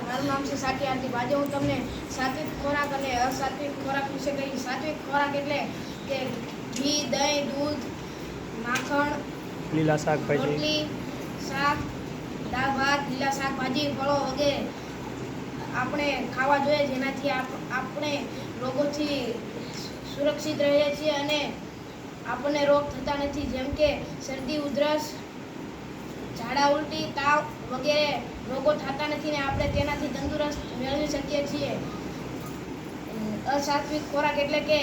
મારું નામ છે સાથી આરતી આજે હું તમને સાત્વિક ખોરાક અને અસાત્વિક ખોરાક વિશે કહીશ. સાત્વિક ખોરાક એટલે કે ઘી દહીં દૂધ માખણ લીલા શાકભાજી રોટલી શાક દાળ ભાત લીલા શાકભાજી ફળો વગેરે આપણે ખાવા જોઈએ જેનાથી આપ- આપણે રોગોથી સુરક્ષિત રહીએ છીએ અને આપણને રોગ થતા નથી. જેમ કે શરદી ઉધરસ ઝાડા ઉલટી તાવ વગેરે રોગો થતા નથી ને આપણે તેનાથી તંદુરસ્ત મેળવી શકીએ છીએ. અસાત્વિક ખોરાક એટલે કે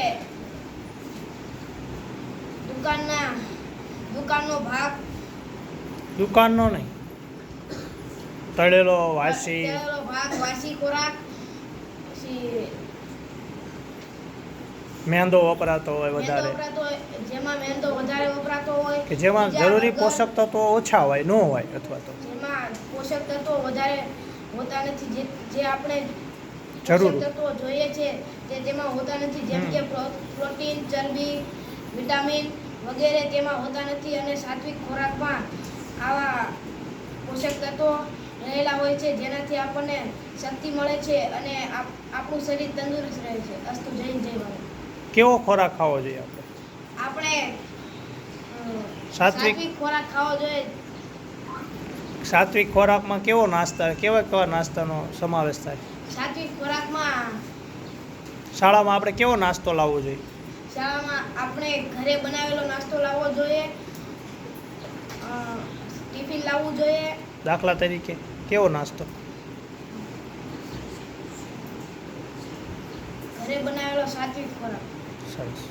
દુકાનના દુકાનનો ભાગ. દુકાનનો નહીં. તળેલો વાસી. તળેલો ભાગ વાસી ખોરાક પછી મેંદો વપરાતો હોય વધારે. જેમાં મેંદો કે જેમાં જરૂરી પોષક તત્વો ઓછા હોય ન હોય અથવા તો. જેમાં પોષક તત્વો વધારે હોતા નથી જે જે આપણે જરૂર. તત્વો જોઈએ છે તે તેમાં હોતા નથી જેમ કે પ્રોટીન ચરબી વિટામિન વગેરે તેમાં હોતા નથી અને સાત્વિક ખોરાકમાં આવા પોષક તત્વો રહેલા હોય છે જેનાથી આપણને શક્તિ મળે છે અને આપ- આપણું શરીર તંદુરસ્ત રહે છે અસ્તુ જય જય કેવો ખોરાક ખાવો જોઈએ આપણે? આપણે સાત્વિક- ખોરાક ખાવો જોઈએ. સાત્વિક ખોરાકમાં કેવો નાસ્તા કેવા કેવા નાસ્તાનો સમાવેશ થાય? સાત્વિક ખોરાકમાં શાળામાં આપણે કેવો નાસ્તો લાવવો જોઈએ? શાળામાં આપણે ઘરે બનાવેલો નાસ્તો લાવવો જોઈએ. ટિફિન લાવવું જોઈએ. દાખલા તરીકે કેવો નાસ્તો? ઘરે બનાવેલો સાત્વિક ખોરાક. સરસ.